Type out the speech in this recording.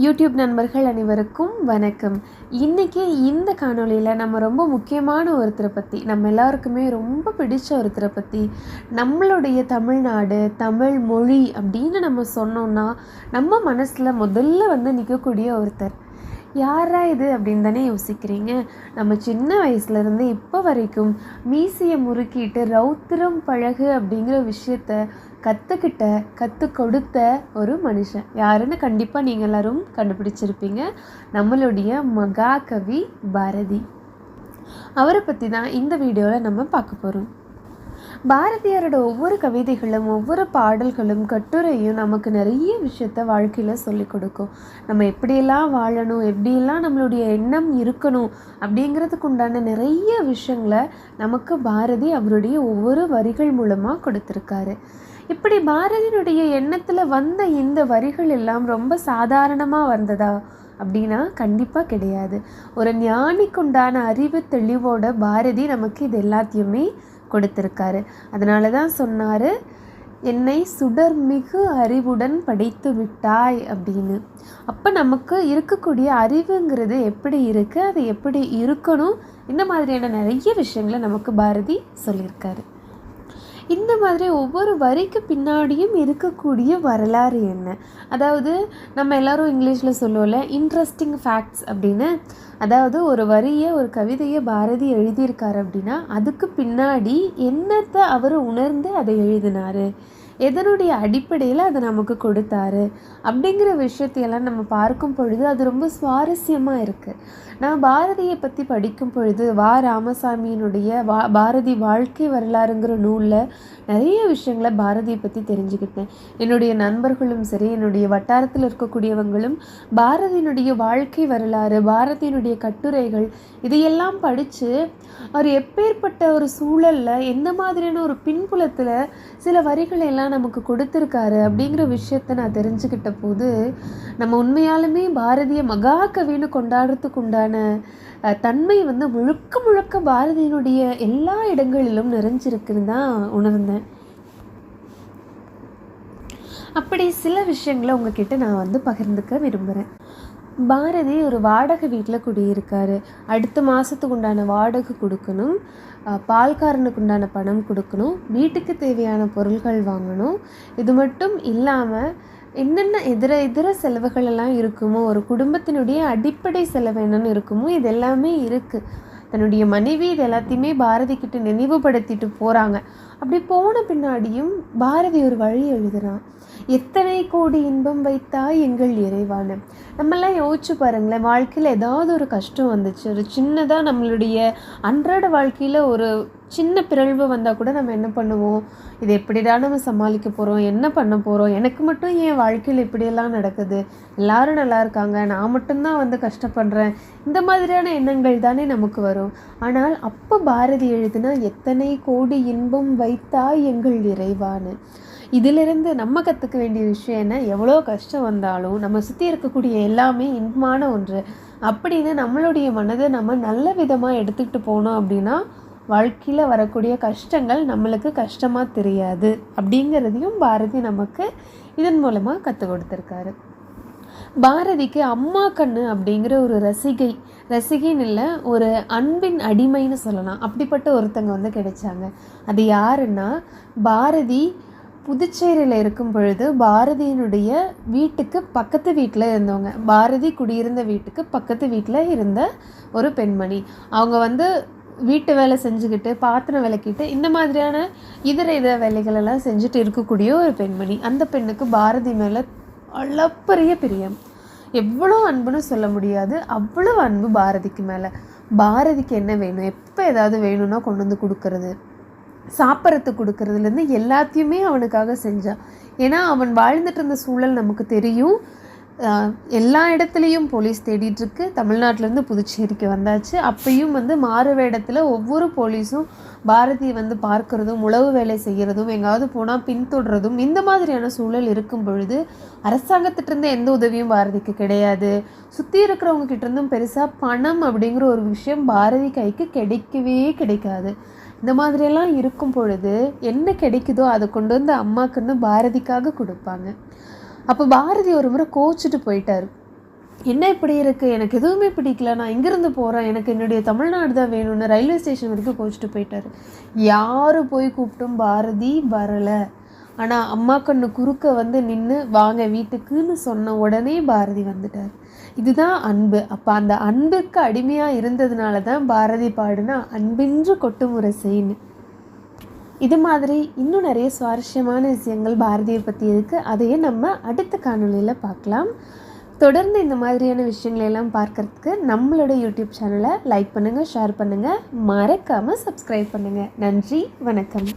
YouTube நண்பர்கள் அனைவருக்கும் வணக்கம். இன்றைக்கி இந்த காணொளியில் நம்ம ரொம்ப முக்கியமான ஒருத்தரை பற்றி நம்ம எல்லாருக்குமே ரொம்ப பிடிச்ச ஒருத்தரை பற்றி நம்மளுடைய தமிழ்நாடு தமிழ் மொழி அப்படின்னு நம்ம சொன்னோம்னா நம்ம மனசில் முதல்ல வந்து நிற்கக்கூடிய ஒருத்தர் யாரா இது அப்படின்னு தானே யோசிக்கிறீங்க? நம்ம சின்ன வயசுலேருந்து இப்போ வரைக்கும் மீசையை முறுக்கிட்டு ரௌத்திரம் பழகு அப்படிங்கிற விஷயத்த கற்றுக்கிட்ட கற்றுக் கொடுத்த ஒரு மனுஷன். யாருன்னு கண்டிப்பாக நீங்கள் எல்லாரும் கண்டுபிடிச்சிருப்பீங்க. நம்மளுடைய மகாகவி பாரதி. அவரை பற்றி தான் இந்த வீடியோவில் நம்ம பார்க்க போகிறோம் பாரதியாரோட ஒவ்வொரு கவிதைகளும் ஒவ்வொரு பாடல்களும் கட்டுரையும் நமக்கு நிறைய விஷயத்த வாழ்க்கையில் சொல்லிக் கொடுக்கும். நம்ம எப்படியெல்லாம் வாழணும் எப்படியெல்லாம் நம்மளுடைய எண்ணம் இருக்கணும் அப்படிங்கிறதுக்கு உண்டான நிறைய விஷயங்களை நமக்கு பாரதி அவருடைய ஒவ்வொரு வரிகள் மூலமாக கொடுத்துருக்காரு. இப்படி பாரதியினுடைய எண்ணத்தில் வந்த இந்த வரிகள் எல்லாம் ரொம்ப சாதாரணமாக வந்ததா அப்படின்னா கண்டிப்பாக கிடையாது. ஒரு ஞானிக்குண்டான அறிவு தெளிவோட பாரதி நமக்கு இது எல்லாத்தையுமே கொடுத்துருக்காரு. அதனால தான் சொன்னார் என்னை சுடர்மிகு அறிவுடன் படைத்து விட்டாய் அப்படின்னு. அப்போ நமக்கு இருக்கக்கூடிய அறிவுங்கிறது எப்படி இருக்குது அது எப்படி இருக்கணும்? இந்த மாதிரியான நிறைய விஷயங்களை நமக்கு பாரதி சொல்லியிருக்காரு. இந்த மாதிரி ஒவ்வொரு வரிக்கு பின்னாடியும் இருக்கக்கூடிய வரலாறு என்ன? அதாவது நம்ம எல்லாரும் இங்கிலீஷில் சொல்லுவோம்ல இன்ட்ரெஸ்டிங் ஃபேக்ட்ஸ் அப்படின்னு. அதாவது ஒரு வரியை ஒரு கவிதையை பாரதி எழுதியிருக்காரு அப்படின்னா அதுக்கு பின்னாடி என்னத்தை அவர் உணர்ந்து அதை எழுதினார்? எதனுடைய அடிப்படையில் அதை நமக்கு கொடுத்தாரு அப்படிங்கிற விஷயத்தையெல்லாம் நம்ம பார்க்கும் பொழுது அது ரொம்ப சுவாரஸ்யமாக இருக்குது நான் பாரதியை பற்றி படிக்கும் பொழுது வா ராமசாமியினுடைய வா பாரதி வாழ்க்கை வரலாறுங்கிற நூலில் நிறைய விஷயங்களை பாரதியை பற்றி தெரிஞ்சுக்கிட்டேன். என்னுடைய நண்பர்களும் சரி என்னுடைய வட்டாரத்தில் இருக்கக்கூடியவங்களும் பாரதியினுடைய வாழ்க்கை வரலாறு பாரதியினுடைய கட்டுரைகள் இதையெல்லாம் படித்து அவர் எப்பேற்பட்ட ஒரு சூழலில் எந்த மாதிரியான ஒரு பின்புலத்தில் சில வரிகளை எல்லாம் நமக்கு கொடுத்துருக்காரு அப்படிங்கிற விஷயத்த நான் தெரிஞ்சுக்கிட்ட போது நம்ம உண்மையாலுமே பாரதிய மகாகவின்னு கொண்டாடுறதுக்கு உண்டான தன்மை வந்து முழுக்க முழுக்க பாரதியினுடைய எல்லா இடங்களிலும் நிறைஞ்சிருக்குன்னு தான் உணர்ந்தேன். அப்படி சில விஷயங்களை உங்ககிட்ட நான் வந்து பகிர்ந்துக்க விரும்புகிறேன் பாரதி ஒரு வாடகை வீட்டில் குடியிருக்காரு. அடுத்த மாதத்துக்கு உண்டான வாடகை கொடுக்கணும். பால்காரனுக்கு உண்டான பணம் கொடுக்கணும். வீட்டுக்கு தேவையான பொருட்கள் வாங்கணும். இது மட்டும் இல்லாமல் என்னென்ன இதர இதர செலவுகள் எல்லாம் இருக்குமோ ஒரு குடும்பத்தினுடைய அடிப்படை செலவு என்னென்னு இருக்குமோ இது எல்லாமே இருக்குது தன்னுடைய மனைவி இது எல்லாத்தையுமே பாரதி கிட்ட நினைவுபடுத்திட்டு போகிறாங்க அப்படி போன பின்னாடியும் பாரதி ஒரு வழி எழுதுகிறான் எத்தனை கோடி இன்பம் வைத்தா எங்கள் இறைவான? நம்மெல்லாம் யோசிச்சு பாருங்களேன் வாழ்க்கையில் ஏதாவது ஒரு கஷ்டம் வந்துச்சு ஒரு சின்னதாக நம்மளுடைய அன்றாட வாழ்க்கையில் ஒரு சின்ன பிறழ்வு வந்தால் கூட நம்ம என்ன பண்ணுவோம்? இது எப்படிடா நம்ம சமாளிக்க போகிறோம் என்ன பண்ண போகிறோம் எனக்கு மட்டும் என் வாழ்க்கையில் இப்படியெல்லாம் நடக்குது? எல்லாரும் நல்லா இருக்காங்க நான் மட்டும்தான் வந்து கஷ்டப்படுறேன். இந்த மாதிரியான எண்ணங்கள் தானே நமக்கு வரும். ஆனால் அப்போ பாரதி எழுதுனா எத்தனை கோடி இன்பம் வை வைத்தாய் எங்கள் இறைவான்னு இதிலிருந்து நம்ம கற்றுக்க வேண்டிய விஷயம் என்ன? எவ்வளோ கஷ்டம் வந்தாலும் நம்ம சுற்றி இருக்கக்கூடிய எல்லாமே இன்பமான ஒன்று. அப்படின்னு நம்மளுடைய மனதை நம்ம நல்ல விதமாக எடுத்துக்கிட்டு போனோம் அப்படின்னா வாழ்க்கையில் வரக்கூடிய கஷ்டங்கள் நம்மளுக்கு கஷ்டமாக தெரியாது. அப்படிங்கிறதையும் பாரதி நமக்கு இதன் மூலமாக கற்றுக் கொடுத்துருக்காரு. பாரதிக்கு அம்மா கண்ணு அப்படிங்கிற ஒரு ரசிகை ரசிகைன்னு இல்லை ஒரு அன்பின் அடிமைன்னு சொல்லலாம். அப்படிப்பட்ட ஒருத்தங்க வந்து கிடைச்சாங்க. அது யாருன்னா பாரதி புதுச்சேரியில் இருக்கும் பொழுது பாரதியினுடைய வீட்டுக்கு பக்கத்து வீட்டில் இருந்தவங்க. பாரதி குடியிருந்த வீட்டுக்கு பக்கத்து வீட்டில் இருந்த ஒரு பெண்மணி. அவங்க வந்து வீட்டு வேலை செஞ்சுக்கிட்டு பாத்திரம் விளக்கிட்டு இந்த மாதிரியான இதர இதர வேலைகளெல்லாம் செஞ்சுட்டு இருக்கக்கூடிய ஒரு பெண்மணி. அந்த பெண்ணுக்கு பாரதி மேலே அளப்பரிய பிரியம். எவ்வளோ அன்புன்னு சொல்ல முடியாது. அவ்வளோ அன்பு பாரதிக்கு மேலே. பாரதிக்கு என்ன வேணும்? எப்போ ஏதாவது வேணும்னா கொண்டு வந்து கொடுக்கறது. சாப்பிட்றதுக்கு கொடுக்கறதுலேருந்து எல்லாத்தையுமே அவனுக்காக செஞ்சான் ஏன்னா அவன் வாழ்ந்துட்டு இருந்த சூழல் நமக்கு தெரியும். எல்லா இடத்துலையும் போலீஸ் தேடிட்டுருக்கு. தமிழ்நாட்டிலேருந்து புதுச்சேரிக்கு வந்தாச்சு. அப்பையும் வந்து மாறு வேடத்தில் ஒவ்வொரு போலீஸும் பாரதியை வந்து பார்க்குறதும் உளவு வேலை செய்கிறதும் எங்காவது போனால் பின்தொடர்றதும் இந்த மாதிரியான சூழல் இருக்கும் பொழுது அரசாங்கத்திட்டருந்து எந்த உதவியும் பாரதிக்கு கிடையாது. சுற்றி இருக்கிறவங்க கிட்டேருந்தும் பெருசாக பணம் அப்படிங்கிற ஒரு விஷயம் பாரதி கைக்கு கிடைக்கவே கிடைக்காது. இந்த மாதிரியெல்லாம் இருக்கும் பொழுது என்ன கிடைக்குதோ அதை கொண்டு வந்து அம்மாக்குன்னு பாரதிக்காக கொடுப்பாங்க. அப்போ பாரதி ஒரு முறை கோச்சிட்டு போயிட்டார். என்ன இப்படி இருக்குது எனக்கு எதுவுமே பிடிக்கல. நான் இங்கேருந்து போகிறேன் எனக்கு என்னுடைய தமிழ்நாடு தான் வேணும்னு ரயில்வே ஸ்டேஷன் வரைக்கும் கோச்சிட்டு போயிட்டார். யார் போய் கூப்பிட்டும் பாரதி வரலை. ஆனால் அம்மா கண்ணு குறுக்க வந்து நின்று வாங்க வீட்டுக்குன்னு சொன்ன உடனே பாரதி வந்துட்டார். இதுதான் அன்பு. அப்போ அந்த அன்புக்கு அடிமையாக இருந்ததுனால தான் பாரதி பாடுனா அன்பின்று கொட்டுமுறை செய்யுன்னு இது மாதிரி இன்னும் நிறைய சுவாரஸ்யமான விஷயங்கள் பாரதியை பற்றி இருக்குது அதையே நம்ம அடுத்த காணொலியில் பார்க்கலாம். தொடர்ந்து இந்த மாதிரியான விஷயங்களையெல்லாம் பார்க்குறதுக்கு பார்க்கறதுக்கு நம்மளோட யூடியூப் சேனலை லைக் பண்ணுங்கள் ஷேர் பண்ணுங்கள் மறக்காமல் சப்ஸ்கிரைப் பண்ணுங்கள் நன்றி வணக்கம்.